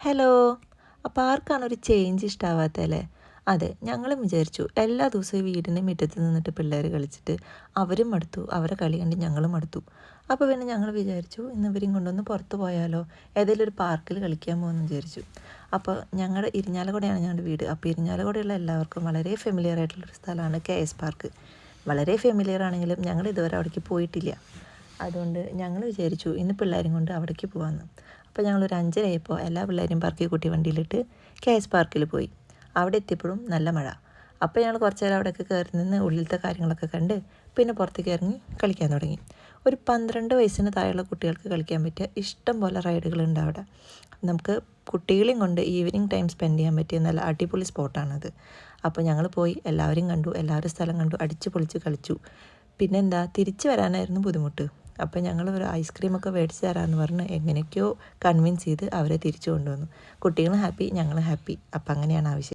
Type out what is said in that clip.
Hello. അപ്പോൾ ആർക്കാണ് ഒരു ചേഞ്ച് ഇഷ്ടാവാത്തല്ലേ അതെ ഞങ്ങളും വിചാരിച്ചു എല്ലാ ദിവസവും വീടിന്റെ മുറ്റത്ത് നിന്നിട്ട് പിള്ളേർ കളിച്ചിട്ട് അവരും മടുത്തു അവരെ കളി കണ്ട് ഞങ്ങളും മടുത്തു. അപ്പോൾ പിന്നെ ഞങ്ങൾ വിചാരിച്ചു ഇന്ന് ഇവരും കൊണ്ടൊന്ന് പുറത്ത് പോയാലോ ഏതെങ്കിലും ഒരു പാർക്കിൽ കളിക്കാൻ പോകുമെന്ന് വിചാരിച്ചു. അപ്പോൾ ഞങ്ങളുടെ ഇരിഞ്ഞാലക്കുടയാണ് ഞങ്ങളുടെ വീട്. അപ്പോൾ ഇരിഞ്ഞാലക്കുടയുള്ള എല്ലാവർക്കും വളരെ ഫെമിലിയർ ആയിട്ടുള്ളൊരു സ്ഥലമാണ് കെ എസ് പാർക്ക്. വളരെ ഫെമിലിയർ ആണെങ്കിലും ഞങ്ങൾ ഇതുവരെ അവിടേക്ക് പോയിട്ടില്ല. അതുകൊണ്ട് ഞങ്ങൾ വിചാരിച്ചു ഇന്ന് പിള്ളേരും കൊണ്ട് അവിടേക്ക് പോകാമെന്ന് അപ്പോൾ ഞങ്ങൾ ഒരു അഞ്ചരയായപ്പോൾ എല്ലാ പിള്ളേരും പാർക്കിൽ കൂട്ടി വണ്ടിയിലിട്ട് കെ എസ് പാർക്കിൽ പോയി. അവിടെ എത്തിയപ്പോഴും നല്ല മഴ. അപ്പോൾ ഞങ്ങൾ കുറച്ച് നേരം അവിടെയൊക്കെ കയറി നിന്ന് ഉള്ളിലത്തെ കാര്യങ്ങളൊക്കെ കണ്ട് പിന്നെ പുറത്തേക്ക് ഇറങ്ങി കളിക്കാൻ തുടങ്ങി. ഒരു പന്ത്രണ്ട് വയസ്സിന് താഴെയുള്ള കുട്ടികൾക്ക് കളിക്കാൻ പറ്റിയ ഇഷ്ടം പോലെ റൈഡുകളുണ്ട് അവിടെ. നമുക്ക് കുട്ടികളെയും കൊണ്ട് ഈവനിങ് ടൈം സ്പെൻഡ് ചെയ്യാൻ പറ്റിയ നല്ല അടിപൊളി സ്പോട്ടാണത് അപ്പോൾ ഞങ്ങൾ പോയി എല്ലാവരും കണ്ടു എല്ലാവരും സ്ഥലം കണ്ടു അടിച്ചു പൊളിച്ച് കളിച്ചു പിന്നെന്താ തിരിച്ചു വരാനായിരുന്നു ബുദ്ധിമുട്ട്. അപ്പോൾ ഞങ്ങൾ ഒരു ഐസ്ക്രീമൊക്കെ മേടിച്ച് തരാമെന്ന് പറഞ്ഞ് എങ്ങനെയൊക്കെയോ കൺവിൻസ് ചെയ്ത് അവരെ തിരിച്ചു കൊണ്ടുവന്നു. കുട്ടികൾ ഹാപ്പി ഞങ്ങൾ ഹാപ്പി അപ്പം അങ്ങനെയാണ് ആവശ്യം.